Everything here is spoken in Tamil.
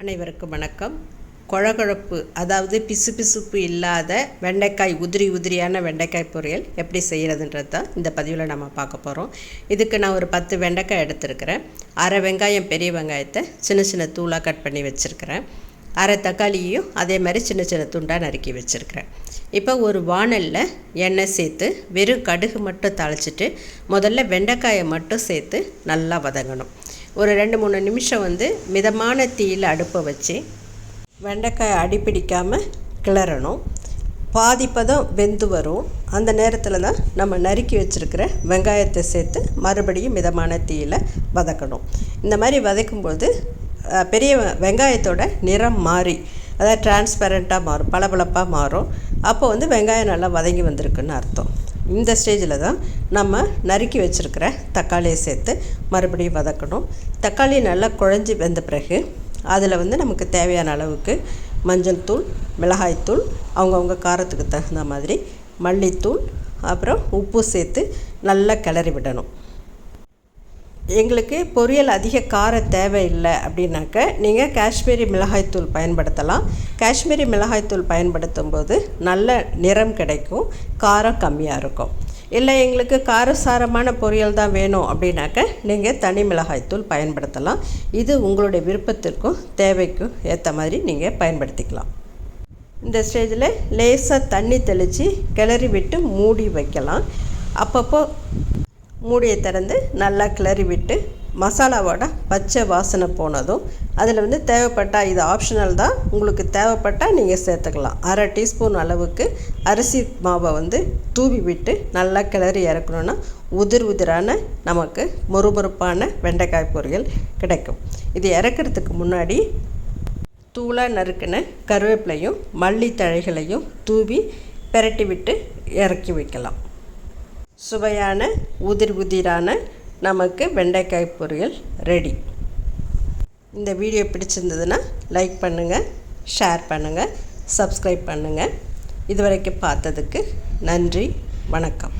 அனைவருக்கும் வணக்கம். கொழகொழப்பு அதாவது பிசுபிசுப்பு இல்லாத வெண்டைக்காய் உதிரி உதிரியான வெண்டைக்காய் பொரியல் எப்படி செய்கிறதுன்றது தான் இந்த பதிவில் நம்ம பார்க்க போகிறோம் இதுக்கு நான் ஒரு பத்து வெண்டைக்காய் எடுத்திருக்கிறேன். அரை வெங்காயம் பெரிய வெங்காயத்தை சின்ன சின்ன தூளாக கட் பண்ணி வச்சுருக்கிறேன். அரை தக்காளியையும் அதே மாதிரி சின்ன சின்ன துண்டாக நறுக்கி வச்சுருக்கிறேன். இப்போ ஒரு வாணலில் எண்ணெய் சேர்த்து வெறும் கடுகு மட்டும் தாளிச்சிட்டு முதல்ல வெண்டைக்காயை மட்டும் சேர்த்து நல்லா வதங்கணும். ஒரு ரெண்டு மூணு நிமிஷம் வந்து மிதமான தீயில் அடுப்பை வச்சு வெண்டைக்காய் அடிப்பிடிக்காமல் கிளறணும். பாதிப்பதம் வெந்து வரும். அந்த நேரத்தில் தான் நம்ம நறுக்கி வச்சுருக்கிற வெங்காயத்தை சேர்த்து மறுபடியும் மிதமான தீயில் வதக்கணும். இந்த மாதிரி வதக்கும்போது பெரிய வெங்காயத்தோட நிறம் மாறி அதாவது டிரான்ஸ்பரண்ட்டாக மாறும் பளபளப்பாக மாறும். அப்போ வந்து வெங்காயம் நல்லா வதங்கி வந்திருக்குன்னு அர்த்தம். இந்த ஸ்டேஜில் தான் நம்ம நறுக்கி வச்சுருக்கிற தக்காளியை சேர்த்து மறுபடியும் வதக்கணும். தக்காளி நல்லா குழஞ்சி வெந்த பிறகு அதில் வந்து நமக்கு தேவையான அளவுக்கு மஞ்சள் தூள் மிளகாய்த்தூள் அவங்கவுங்க காரத்துக்கு தகுந்த மாதிரி மல்லித்தூள் அப்புறம் உப்பு சேர்த்து நல்லா கிளறி விடணும். எங்களுக்கு பொரியல் அதிக காரம் தேவையில்லை அப்படின்னாக்க நீங்கள் காஷ்மீரி மிளகாய்த்தூள் பயன்படுத்தலாம். காஷ்மீரி மிளகாய்த்தூள் பயன்படுத்தும் போது நல்ல நிறம் கிடைக்கும் காரம் கம்மியாக இருக்கும். இல்லை எங்களுக்கு காரசாரமான பொரியல் தான் வேணும் அப்படின்னாக்க நீங்கள் தனி மிளகாய்த்தூள் பயன்படுத்தலாம். இது உங்களுடைய விருப்பத்திற்கும் தேவைக்கும் ஏற்ற மாதிரி நீங்கள் பயன்படுத்திக்கலாம். இந்த ஸ்டேஜில் லேசாக தண்ணி தெளித்து கிளறி விட்டு மூடி வைக்கலாம். அப்பப்போ மூடியை திறந்து நல்லா கிளறி விட்டு மசாலாவோட பச்சை வாசனை போனதும் அதில் வந்து தேவைப்பட்டால் இது ஆப்ஷனல் தான். உங்களுக்கு தேவைப்பட்டால் நீங்கள் சேர்த்துக்கலாம். அரை டீஸ்பூன் அளவுக்கு அரிசி மாவை வந்து தூவி விட்டு நல்லா கிளறி இறக்கணுன்னா உதிர் உதிரான நமக்கு மொறுமொறுப்பான வெண்டைக்காய் பொரியல் கிடைக்கும். இது இறக்கிறதுக்கு முன்னாடி தூளாக நறுக்கின கருவேப்பிலையும் மல்லி தழைகளையும் தூவி பெரட்டி விட்டு இறக்கி வைக்கலாம். சுவையான உதிர் உதிரான நமக்கு வெண்டைக்காய் பொரியல் ரெடி இந்த வீடியோ பிடிச்சிருந்ததுன்னா லைக் பண்ணுங்கள் ஷேர் பண்ணுங்கள் சப்ஸ்கிரைப் பண்ணுங்கள் இதுவரைக்கும் பார்த்ததுக்கு நன்றி வணக்கம்.